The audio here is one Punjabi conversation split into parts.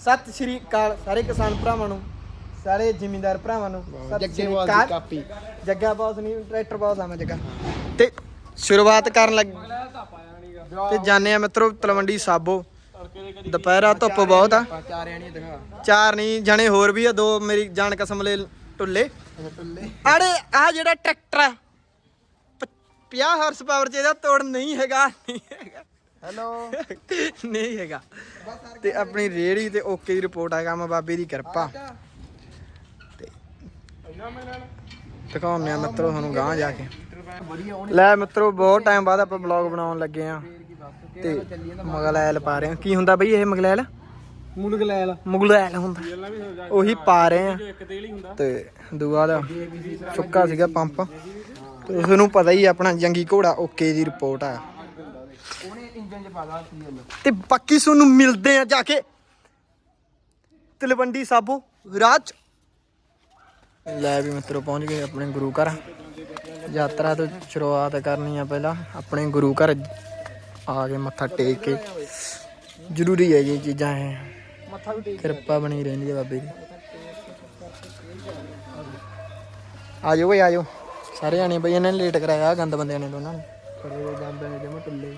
ਸਤਿ ਸ਼੍ਰੀ ਅਕਾਲ ਸਾਰੇ ਕਿਸਾਨ ਭਰਾਵਾਂ ਨੂੰ ਸਾਰੇ ਜ਼ਿਮੀਂਦਾਰ ਭਰਾਵਾਂ ਨੂੰ। ਸਤਿ ਜੱਗੇ ਸ਼੍ਰੀ ਬਾਸ ਦੀ ਅਕਾਲ। ਕਾਪੀ। ਜੱਗਾ ਬਾਸ ਨਹੀਂ ਟਰੈਕਟਰ ਬਾਸ ਆ ਮੈਂ ਜੱਗਾ। ਤੇ ਸ਼ੁਰੂਆਤ ਕਰਨ ਲੱਗ ਤੇ ਜਾਣੇ ਆ ਮਿੱਤਰੋ ਤਲਵੰਡੀ ਸਾਬੋ। ਦੁਪਹਿਰਾ ਧੁੱਪ ਬਹੁਤ ਆ। ਚਾਰਿਆਂ ਨਹੀਂ ਦਿਖਾ। ਚਾਰ ਨਹੀਂ ਜਣੇ ਹੋਰ ਵੀ ਆ ਦੋ ਮੇਰੀ ਜਾਣ ਕਸਮ ਲੈ ਟੁੱਲੇ। ਟੁੱਲੇ। ਅੜੇ ਆ ਜਿਹੜਾ ਟਰੈਕਟਰ ਆ 50 ਹਾਰਸ ਪਾਵਰ ਚ ਇਹਦਾ ਤੋੜ ਨਹੀਂ ਹੈਗਾ ਨਹੀਂ ਹੈਗਾ। ਹੈਲੋ। ਨਹੀਂ ਹੈਗਾ। ਤੇ ਆਪਣੀ ਰੇੜੀ ਤੇ ਓਕੇ ਦੀ ਰਿਪੋਰਟ ਆ ਕੰਮ ਬਾਬੇ ਦੀ ਕਿਰਪਾ। ਦਿਖਾਉਂਦੇ ਆ ਮਿੱਤਰੋ ਤੁਹਾਨੂੰ ਗਾਂ ਜਾ ਕੇ। ਲੈ ਮਿੱਤਰੋ ਬਹੁਤ ਟਾਈਮ ਬਾਅਦ ਆਪਾਂ ਬਲੌਗ ਬਣਾਉਣ ਲੱਗੇ ਆ ਤੇ ਮਗਲੈਲ ਪਾ ਰਹੇ ਆ ਕੀ ਹੁੰਦਾ ਬਈ ਇਹ ਮਗਲੈਲ? ਮੁਲਕ ਲੈ ਲਾ ਮੁਗਲੈਲ ਹੁੰਦਾ ਉਹੀ ਪਾ ਰਹੇ ਆ ਤੇ ਦੂਆ ਦਾ ਸੁੱਕਾ ਸੀਗਾ ਪੰਪ। ਤੇ ਉਸ ਨੂੰ ਪਤਾ ਹੀ ਆਪਣਾ ਜੰਗੀ ਘੋੜਾ ਓਕੇ ਦੀ ਰਿਪੋਰਟ ਆ। ਚ ਪਾ ਲਾ ਤੇ ਬਾਕੀ ਤੁਹਾਨੂੰ ਮਿਲਦੇ ਆ ਜਾ ਕੇ। ਤਲਵੰਡੀ ਸਾਬੋ ਰਾਜ। ਲੈ ਵੀ ਮਿੱਤਰੋ ਪਹੁੰਚ ਗਏ ਆਪਣੇ ਗੁਰੂ ਘਰ। ਯਾਤਰਾ ਤੋਂ ਸ਼ੁਰੂਆਤ ਕਰਨੀ ਆ ਪਹਿਲਾਂ। ਆਪਣੇ ਗੁਰੂ ਘਰ ਆ ਕੇ ਮੱਥਾ ਟੇਕ ਕੇ। ਜ਼ਰੂਰੀ ਹੈ ਇਹ ਚੀਜ਼ਾਂ ਇਹ। ਮੱਥਾ ਵੀ ਟੇਕ ਕਿਰਪਾ ਬਣੀ ਰਹਿੰਦੀ ਹੈ ਬਾਬੇ ਦੀ। ਆ ਜਾਓ ਬਈ ਆ ਜਾਓ ਸਾਰੇ ਜਾਣੇ ਬਈ ਇਹਨਾਂ ਨੇ ਲੇਟ ਕਰਾਇਆ ਗੰਦ ਬੰਦਿਆਂ ਨੇ ਦੋਨਾਂ ਨੇ। ਕਰੇ ਜਾਂਦੇ ਨੇ ਜਮਾ ਟੁੱਲੇ।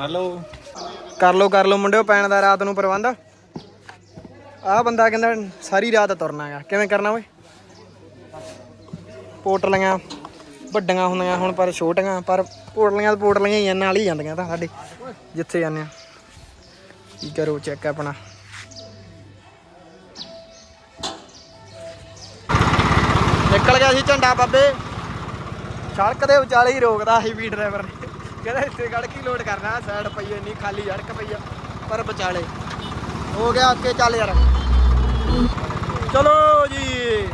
ਹੈਲੋ। ਕਰ ਲੋ ਕਰ ਲੋ ਮੁੰਡਿਓ ਪੈਣ ਦਾ ਰਾਤ ਨੂੰ ਪ੍ਰਬੰਧ। ਆਹ ਬੰਦਾ ਕਹਿੰਦਾ ਸਾਰੀ ਰਾਤ ਤੁਰਨਾ ਹੈਗਾ। ਕਿਵੇਂ ਕਰਨਾ ਓਏ? ਪੋਟਲੀਆਂ ਵੱਡੀਆਂ ਹੁੰਦੀਆਂ ਹੁਣ ਪਰ ਛੋਟੀਆਂ ਪਰ ਪੋਟਲੀਆਂ ਪੋਟਲੀਆਂ ਹੀ ਆ, ਨਾਲ ਹੀ ਜਾਂਦੀਆਂ ਤਾਂ ਸਾਡੇ ਜਿੱਥੇ ਜਾਂਦੇ ਆ। ਕੀ ਕਰੋ ਚੈੱਕ ਆਪਣਾ। ਨਿਕਲ ਗਿਆ ਸੀ ਝੰਡਾ ਬਾਬੇ। ਸੜਕ ਦੇ ਵਿਚਾਲੇ ਹੀ ਰੋਕਦਾ ਸੀ ਵੀ ਡਰਾਈਵਰ ਨੇ। ਕਹਿੰਦਾ ਇੱਥੇ ਖੜ ਕੇ ਲੋਡ ਕਰਨਾ ਸਾਈਡ ਪਈ ਇੰਨੀ, ਖਾਲੀ ਸੜਕ ਪਈ ਆ, ਪਰ ਵਿਚਾਲੇ। ਹੋ ਗਿਆ ਅੱਗੇ, ਚੱਲ ਯਾਰ। ਚਲੋ ਜੀ।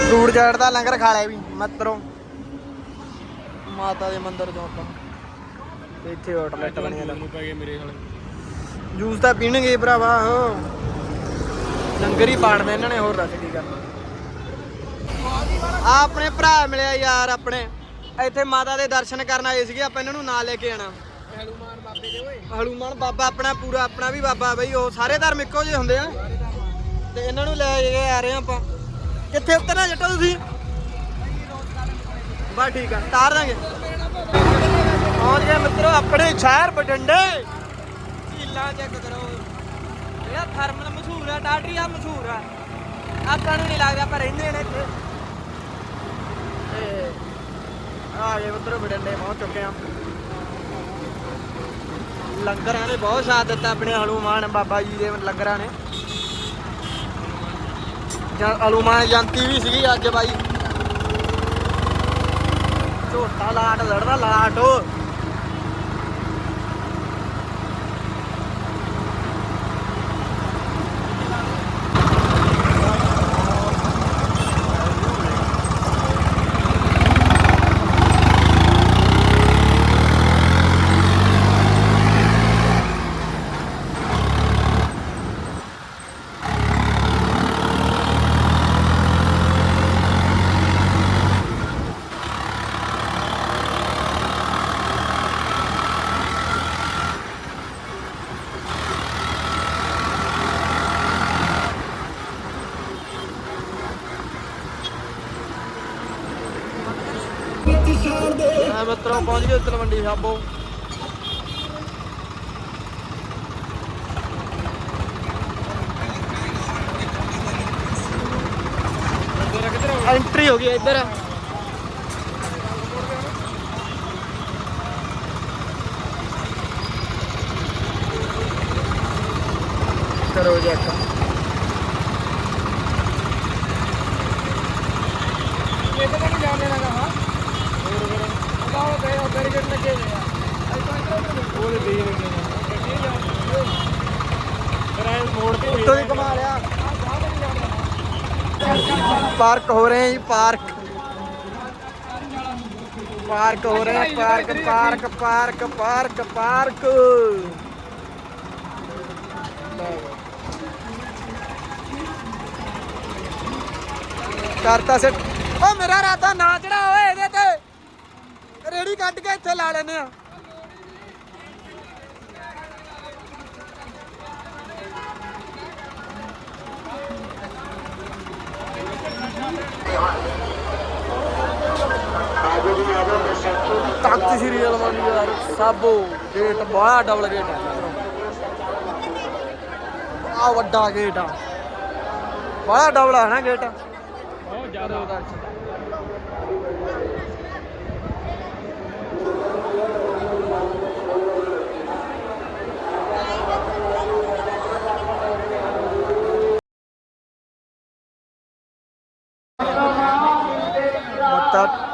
ਫਰੂਟ ਚਾਟ ਦਾ ਲੰਗਰ ਖਾ ਲਿਆ ਵੀ, ਮਤਰੋ। ਮਾਤਾ ਦੇ ਮੰਦਿਰ ਤੋਂ ਆਪਾਂ। ਇੱਥੇ ਆਊਟਲੈਟ ਬਣਿਆ ਦਾ ਪੈ ਗਏ ਮੇਰੇ ਹਾਲੇ। ਜੂਸ ਤਾਂ ਪੀਣਗੇ ਭਰਾਵਾ ਉਹ ਲੰਗਰ ਹੀ ਪਾੜਦੇ ਇਹਨਾਂ ਨੇ ਹੋਰ ਦੱਸ ਕੀ ਕਰਨਾ। ਆ ਆਪਣੇ ਭਰਾ ਮਿਲਿਆ ਯਾਰ ਆਪਣੇ। ਇੱਥੇ ਮਾਤਾ ਦੇ ਦਰਸ਼ਨ ਕਰਨ ਆਏ ਸੀਗੇ ਆਪਾਂ ਇਹਨਾਂ ਨੂੰ ਨਾਲ ਲੈ ਕੇ ਆਣਾ ਹਨੂਮਾਨ ਬਾਬੇ ਦੇ ਓਏ। ਹਨੂਮਾਨ ਬਾਬਾ ਆਪਣਾ ਪੂਰਾ ਆਪਣਾ ਵੀ ਬਾਬਾ ਬਈ ਉਹ ਸਾਰੇ ਧਰਮ ਇੱਕੋ ਜਿਹੇ ਹੁੰਦੇ ਆ। ਤੇ ਇਹਨਾਂ ਨੂੰ ਲੈ ਕੇ ਆ ਰਹੇ ਆ ਆਪਾਂ। ਕਿੱਥੇ ਉਤਰਨਾ ਜੱਟਾ ਤੁਸੀਂ? ਬਸ ਠੀਕ ਆ ਤਾਰ ਦਾਂਗੇ। ਪਹੁੰਚ ਗਏ ਮਿੱਤਰੋ, ਆਪਣੇ ਸ਼ਹਿਰ ਬਟੰਡੇ ਝੀਲਾਂ ਚੈੱਕ ਕਰੋ। ਇਹ ਥਰਮਲ ਮਸ਼ਹੂਰ ਆ ਟਾਟਰੀਆ ਮਸ਼ਹੂਰ ਆ। ਆਪਾਂ ਨੂੰ ਨਹੀਂ ਲੱਗਦਾ ਪਰ ਰਹਿੰਦੇ ਨੇ ਇੱਥੇ। ਤੇ ਆ ਗਏ ਮਿੱਤਰੋ ਬਟੰਡੇ ਪਹੁੰਚ ਚੁੱਕੇ ਆ ਲੰਗਰਾਂ ਨੇ ਬਹੁਤ ਸਾਥ ਦਿੱਤਾ ਆਪਣੇ ਹਨੂਮਾਨ ਬਾਬਾ ਜੀ ਦੇ ਲੰਗਰਾਂ ਨੇ। ਜਾਂ ਹਨੂਮਾਨ ਜਯੰਤੀ ਵੀ ਸੀਗੀ ਅੱਜ ਬਾਈ। ਝੋਟਾ ਲਾਟ, ਲੜਦਾ ਲਾਟ। ਉਹ ਮੈਂ ਪਹੁੰਚ ਗਏ ਤਲਵੰਡੀ ਸਾਬੋ। ਐਂਟਰੀ ਹੋ ਗਈ ਇੱਧਰ। ਕਰੋ ਚੈੱਕ ਕਿਤੇ ਤਾਂ ਨਹੀਂ ਜਾਣ ਦੇਣਾ ਗਾ ਹੋਰ ਫਿਰ ਉਹਦਾ ਉਹ ਗਏ ਉਹ ਬੈਰੀਕੇਡ ਲੱਗੇ ਹੋਏ ਆ। ਅੱਜ ਤਾਂ ਇੱਧਰ ਉਹ ਦੇ ਦੇ ਫਿਰ ਐ ਮੋੜ ਤੇ ਉੱਤੋਂ ਹੀ ਕਮਾ ਲਿਆ। ਪਾਰਕ ਹੋ ਰਹੇ ਹੈ ਜੀ ਪਾਰਕ। ਪਾਰਕ ਹੋ ਰਹੇ park park park park park. ਕਰਤਾ ਸੈਟ। ਓ ਮੇਰਾ ਰਾਤਾ ਨਾ ਚੜਾ ਓਏ ਇਹਦੇ ਤੇ। ਰੇੜੀ ਕੱਢ ਕੇ ਇੱਥੇ ਲਾ ਲੈਨੇ ਆ। ਤਖਤ ਸ਼੍ਰੀ ਅਲਮਾਨੀ ਯਾਰ ਸਾਬੋ ਗੇਟ ਬੜਾ ਡਬਲ ਗੇਟ ਹੈ ਆ ਵੱਡਾ ਗੇਟ ਆ। ਬੜਾ ਡਬਲ ਹੈ ਨਾ ਗੇਟ ਬਹੁਤ ਜ਼ਿਆਦਾ।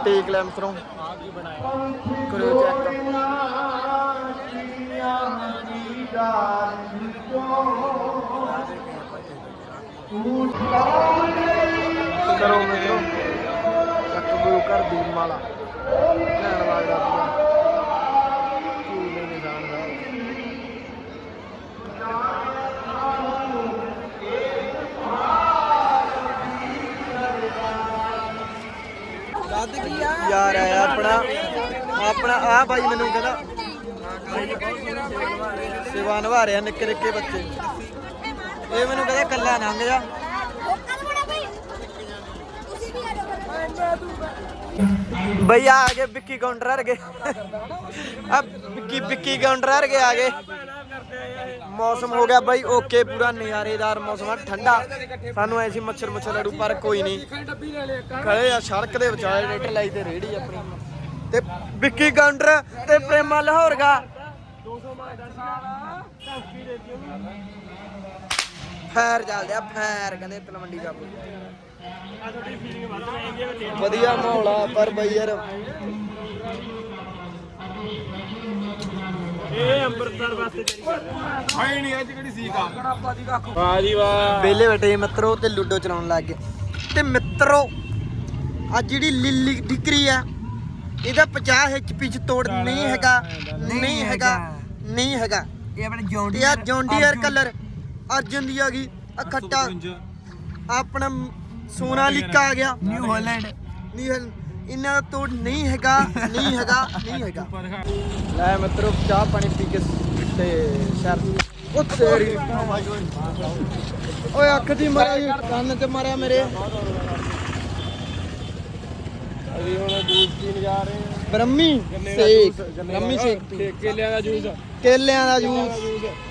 ਟੇਕ ਲੈ ਮਿੱਤਰੋਂ ਕਰੋ ਚੈੱਕ ਕਰੋ ਮਿੱਤਰੋ। ਚੱਕ ਗੁਰੂ ਘਰ ਦੀ ਮਾਲਾ। ਕਹਿਣ ਲੱਗਦਾ ਪੂਰਾ ਝੂਲੇ ਨਿਸ਼ਾਨ ਦਾ ਦੱਦ ਕੀ ਯਾਰ ਆਇਆ ਆਪਣਾ ਆਪਣਾ, ਆ ਬਾਈ ਮੈਨੂੰ ਕਹਿੰਦਾ। ਸੇਵਾ ਨਿਭਾ ਰਿਹਾ, ਨਿੱਕੇ ਨਿੱਕੇ ਬੱਚੇ। ਇਹ ਮੈਨੂੰ ਕਹਿੰਦਾ ਕੱਲਾ ਲੰਘ ਜਾ। ਬਈ ਆ ਗਏ ਵਿੱਕੀ ਕਾਊਂਟਰ ਆ ਗਏ ਆ ਵਿੱਕੀ ਵਿੱਕੀ ਕਾਊਂਟਰ ਆ ਗਏ ਆ ਗਏ। ਮੌਸਮ ਹੋ ਗਿਆ ਬਾਈ, ਓਕੇ, ਪੂਰਾ ਨਜ਼ਾਰੇਦਾਰ ਮੌਸਮ ਆ, ਠੰਡਾ। ਸਾਨੂੰ ਐਸੀ ਮੱਛਰ ਮੁੱਛਰ ਲੜੂ, ਪਰ ਕੋਈ ਨਹੀਂ। ਡੱਬੀ ਆ ਸੜਕ ਦੇ ਵਿਚਾਲੇ ਰੇਟ ਲਾਈ ਤੇ ਰੇੜੀ ਆਪਣੀ। ਤੇ ਵਿੱਕੀ ਕਾਊਂਟਰ ਤੇ ਪ੍ਰੇਮਾ ਲਾਹੌਰ 200 ਮਾਰ ਦਰਸ਼ਨ ਵਾਲਾ ਦੇ ਦਿਓ ਫੈਰ ਚੱਲਦੇ ਆ, ਫੈਰ, ਕਹਿੰਦੇ ਤਲਵੰਡੀ ਕੱਪ ਵਧੀਆ ਮਾਹੌਲ ਆ, ਪਰ ਬਈ ਯਾਰ ਇਹ ਅੰਮ੍ਰਿਤਸਰ ਵਾਸਤੇ ਤੇਰੀ ਕਰ ਰਿਹਾ ਹਾਈ ਨਹੀਂ ਅੱਜ ਕਿਹੜੀ ਸੀ ਕਾ ਵਾਹ ਜੀ ਵਾਹ। ਵਿਹਲੇ ਬੈਠੇ ਸੀ ਮਿੱਤਰੋ ਤੇ ਲੁੱਡੋ ਚਲਾਉਣ ਲੱਗ ਗਏ। ਤੇ ਮਿੱਤਰੋ ਆ ਜਿਹੜੀ ਲਿੱਲੀ ਡਿਕਰੀ ਆ ਇਹਦਾ 50 ਐਚਪੀ ਚ ਤੋੜ ਨਹੀਂ ਹੈਗਾ ਨਹੀਂ ਹੈਗਾ। ਨਹੀਂ ਹੈਗਾ। ਇਹ ਆਪਣੇ ਜੌਂਡੀ ਆ ਜੌਂਡੀਅਰ ਕਲਰ ਅਰਜਨ ਦੀ ਆ ਗਈ ਆ ਖੱਟਾ। ਆਪਣਾ ਸੋਨਾਲੀਕਾ ਆ ਗਿਆ। New Holland. ਨਹੀਂ ਹੈ- ਇਹਨਾਂ ਦਾ ਤੋੜ ਨਹੀਂ ਹੈਗਾ ਨਹੀਂ ਹੈਗਾ ਨਹੀਂ ਹੈਗਾ। ਲੈ ਮਿੱਤਰੋ ਚਾਹ ਪਾਣੀ ਪੀ ਕੇ ਤੇ ਸ਼ਰ ਉਹ ਤੇਰੀ ਓਏ ਅੱਖ ਦੀ ਮਾਰਿਆ ਕੰਨ ਤੇ ਮਾਰਿਆ ਮੇਰੇ। ਅਸੀਂ ਹੁਣ ਜੂਸ ਪੀਣ ਜਾ ਰਹੇ ਹਾਂ। ਬ੍ਰਹਮੀ ਸੇਕ ਬ੍ਰਹਮੀ ਸੇਕ ਕੇਲਿਆਂ ਦਾ ਜੂਸ। ਕੇਲਿਆਂ ਦਾ ਜੂਸ।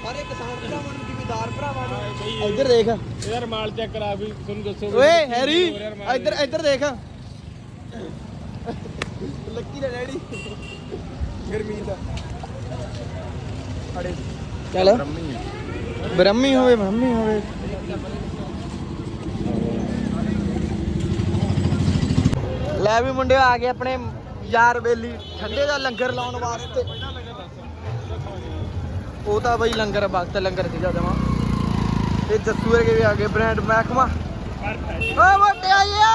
ਸਾਰੇ ਕਿਸਾਨ ਭਰਾਵਾਂ ਨੂੰ ਜ਼ਿਮੀਦਾਰ ਭਰਾਵਾਂ ਨੂੰ ਇੱਧਰ ਦੇਖ। ਯਾਰ ਮਾਲ ਚੈੱਕ ਕਰਾ ਵੀ ਤੁਹਾਨੂੰ ਦੱਸੋ ਓਏ ਹੈਰੀ ਇੱਧਰ ਇੱਧਰ ਦੇਖ। ਲੱਕੀ ਦਾ ਡੈਡੀ ਗਰਮੀਤ ਅੜੇ। ਚੱਲ। ਬ੍ਰਹਮੀ ਹੋਵੇ ਬ੍ਰਹਮੀ ਹੋਵੇ। ਲੈ ਵੀ ਮੁੰਡੇ ਆ ਗਏ ਆਪਣੇ ਯਾਰ ਬੇਲੀ। ਠੰਡੇ ਦਾ ਲੰਗਰ ਲਾਉਣ ਵਾਸਤੇ। ਉਹ ਤਾਂ ਬਈ ਲੰਗਰ ਵਕਤ ਲੰਗਰ ਸੀਗਾ ਜਮਾ। ਇਹ ਜੱਸੂ ਵਰਗੇ ਵੀ ਆ ਗਏ ਬ੍ਰਾਂਡ ਮਹਿਕਮਾ। ਓ ਮੋਟੇ ਆਇਆ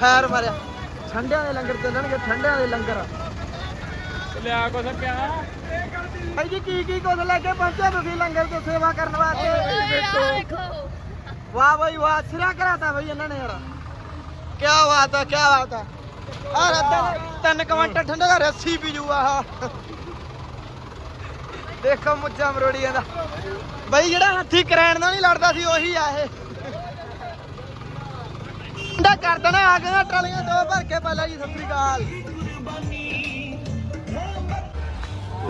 ਫੈਰ ਮਾਰਿਆ। ਠੰਡਿਆਂ ਦੇ ਲੰਗਰ ਚੱਲਣਗੇ ਠੰਡਿਆਂ ਦੇ ਲੰਗਰ। ਲਿਆ ਕੋ ਸਕਿਆ ਭਾਈ ਜੀ ਕੀ ਕੀ ਕੁਝ ਲੈ ਕੇ ਪਹੁੰਚੇ ਤੁਸੀਂ ਲੰਗਰ ਦੀ ਸੇਵਾ ਕਰਨ ਵਾਸਤੇ? ਵਾਹ ਭਾਈ ਵਾਹ ਸਿਰਾ ਕਰਾਤਾ ਭਾਈ ਇਹਨਾਂ ਨੇ ਯਾਰ। ਕੀ ਬਾਤ ਹੈ ਕੀ ਬਾਤ ਹੈ ਆ ਰੱਤਾ ਤਿੰਨ ਕੁਇੰਟਲ ਠੰਡਾ ਦਾ ਰੱਸੀ ਪੀ ਜੂ ਆਹ। ਦੇਖੋ ਮੁੱਛਾਂ ਮਰੋੜੀਆਂ ਦਾ। ਬਈ ਜਿਹੜਾ ਹੱਥੀ ਕਰੈਣ ਨਾਲ ਨਹੀਂ ਲੜਦਾ ਸੀ ਉਹੀ ਆ ਇਹ। ਠੰਡਾ ਕਰ ਦੇਣਾ, ਆ ਕੇ ਟਰਾਲੀਆਂ ਦੋ ਭਰ ਕੇ ਪਹਿਲਾਂ ਜੀ, ਸਤਿ ਸ੍ਰੀ ਅਕਾਲ।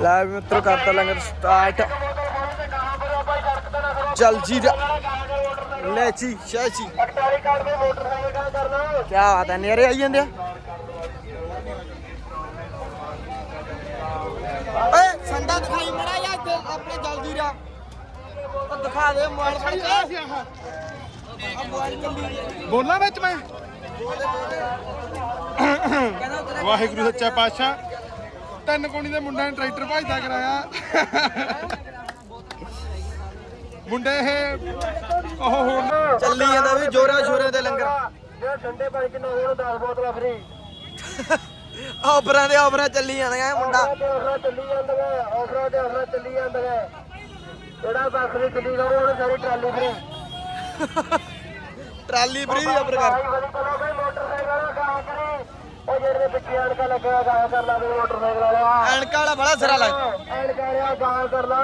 ਲੈ ਵੀ ਕਰਤਾ ਲੰਗਰ ਸਟਾਰਟ ਜਲ ਜੀਰਾ ਲੈਚੀ ਸ਼ੈਚੀ ਕੀ ਬਾਤ ਹੈ, ਨੇਰੇ ਆਈ ਜਾਂਦੇ ਆ। ਓਏ ਸੰਡਾ ਦਿਖਾਈ ਮੜਾ ਜਾ ਆਪਣੇ ਜਲ ਜੀਰਾ ਦਿਖਾ ਦੇ ਮੋਬਾਈਲ ਫੜ ਕੇ ਬੋਲਾਂ ਵਿੱਚ ਮੈਂ? ਵਾਹਿਗੁਰੂ ਸੱਚਾ ਪਾਤਸ਼ਾਹ। ਤਿੰਨ ਕੋਣੀ ਦੇ ਮੁੰਡਿਆਂ ਨੇ ਟਰੈਕਟਰ ਭਜਦਾ ਕਰਾਇਆ। ਮੁੰਡੇ ਇਹ ਉਹ ਹੁਣ ਚੱਲੀ ਜਾਂਦਾ ਵੀ ਜੋਰਾ ਸ਼ੋਰੇ ਦੇ ਲੰਗਰ। ਜੇ ਠੰਡੇ ਪਾਣੀ ਕਿੰਨਾ ਹੋਣ 10 ਬੋਤਲਾਂ ਫ੍ਰੀ। ਆਫਰਾਂ ਦੇ ਆਫਰਾਂ ਚੱਲੀ ਜਾਂਦੀਆਂ ਇਹ ਮੁੰਡਾ। ਤੇ ਆਫਰਾਂ ਚੱਲੀ ਜਾਂਦੀਆਂ ਆਫਰਾਂ ਤੇ ਆਫਰਾਂ ਚੱਲੀ ਜਾਂਦੀਆਂ। ਜਿਹੜਾ ਬੱਸ ਦੀ ਚੱਲੀ ਜਾਵੇ ਉਹਨੇ ਸਾਰੀ trolley free. Trolley free offer ਕਰ ਭਾਈ ਬੜੀ ਚਲੋ ਬਈ ਮੋਟਰਸਾਈਕਲ ਵਾਲਾ ਗਾਹ ਕਰੇ ਉਹ ਜਿਹੜੇ ਪਿੱਛੇ ਅਣਕਾ ਲੱਗਿਆ ਗਾਹ ਕਰ ਲਾ ਬਈ ਮੋਟਰਸਾਈਕਲ ਵਾਲਾ। ਐਨਕਾਂ ਵਾਲਾ ਬੜਾ ਸਿਰਾ ਲੱਗ। ਐਨ ਕਰਿਆ ਗਾਹ ਕਰ ਲਾ।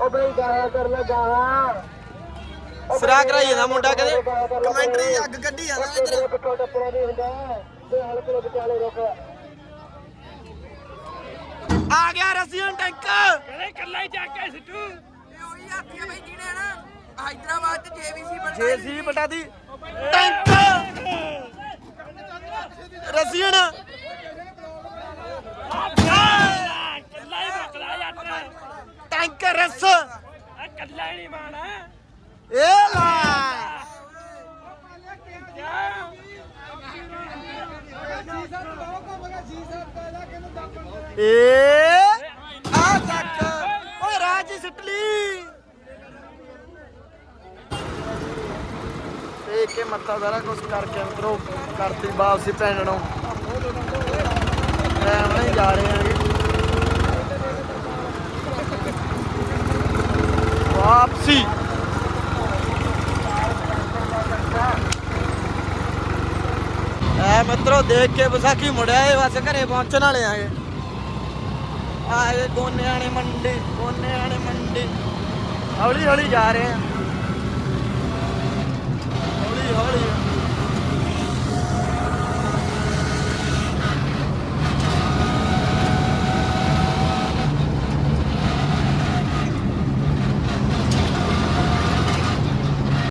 ਉਹ ਬਈ ਗਾਹ ਕਰ ਲਾ ਗਾਹ ਸਿਰਾ ਕਰਾਈ ਜਾਂਦਾ ਮੁੰਡਾ ਕਦੇ। ਕਮੈਂਟਰੀ ਅੱਗ ਕੱਢੀ ਜਾਂਦਾ ਇੱਧਰ। ਕਿੱਥੋਂ ਟੱਪਣਾ ਨਹੀਂ ਹੁੰਦਾ। ਤੇ ਹਲਕੇ ਦੇ ਵਿਚਾਲੇ ਰੁਕ। ਆ ਗਿਆ ਰਸੀਅਨ ਟੈਂਕ। ਕਹਿੰਦੇ ਕੱਲਾ ਹੀ ਚੱਕ ਕੇ ਸਿੱਟੂ? ਉਹੀ ਹਾਥੀ ਆ ਬਈ ਜਿਹਨੇ ਨਾ ਹੈਦਰਾਬਾਦ ਚ ਜੇਸੀ ਬਟਾ ਦੀ ਟੈਂਕ ਰਸੀਅਨ ਕੱਲਾ ਹੀ ਮੁੱਕਦਾ ਯਾਰ ਟੈਂਕ ਰਸ ਆ ਕੱਲਾ ਹੀ ਨਹੀਂ ਮਾਣਾ ਇਹ ਲਾ ਏ ਆ ਚੱਕ ਓਏ ਰਾਜ ਸਿੱਟ ਲਈ ਤੇ ਕੇ ਮੱਥਾ ਸਾਰਾ ਕੁਝ ਕਰਕੇ ਅੰਦਰੋਂ ਕਰਤੀ ਵਾਪਸੀ ਭੈਣ ਨੂੰ। ਟਾਈਮ ਨਹੀਂ ਜਾ ਰਹੇ ਆਂਗੇ ਵਾਪਸੀ। ਐ ਮਿੱਤਰੋ, ਦੇਖ ਕੇ ਵਿਸਾਖੀ ਮੁੜਿਆ ਏ, ਬਸ ਘਰੇ ਪਹੁੰਚਣ ਵਾਲੇ ਆਗੇ ਆਏ ਗੋਨਿਆਣੇ ਮੰਡੀ ਗੋਨਿਆਣੇ ਮੰਡੀ। ਹੌਲੀ ਹੌਲੀ ਜਾ ਰਹੇ ਆ। Holy, holy.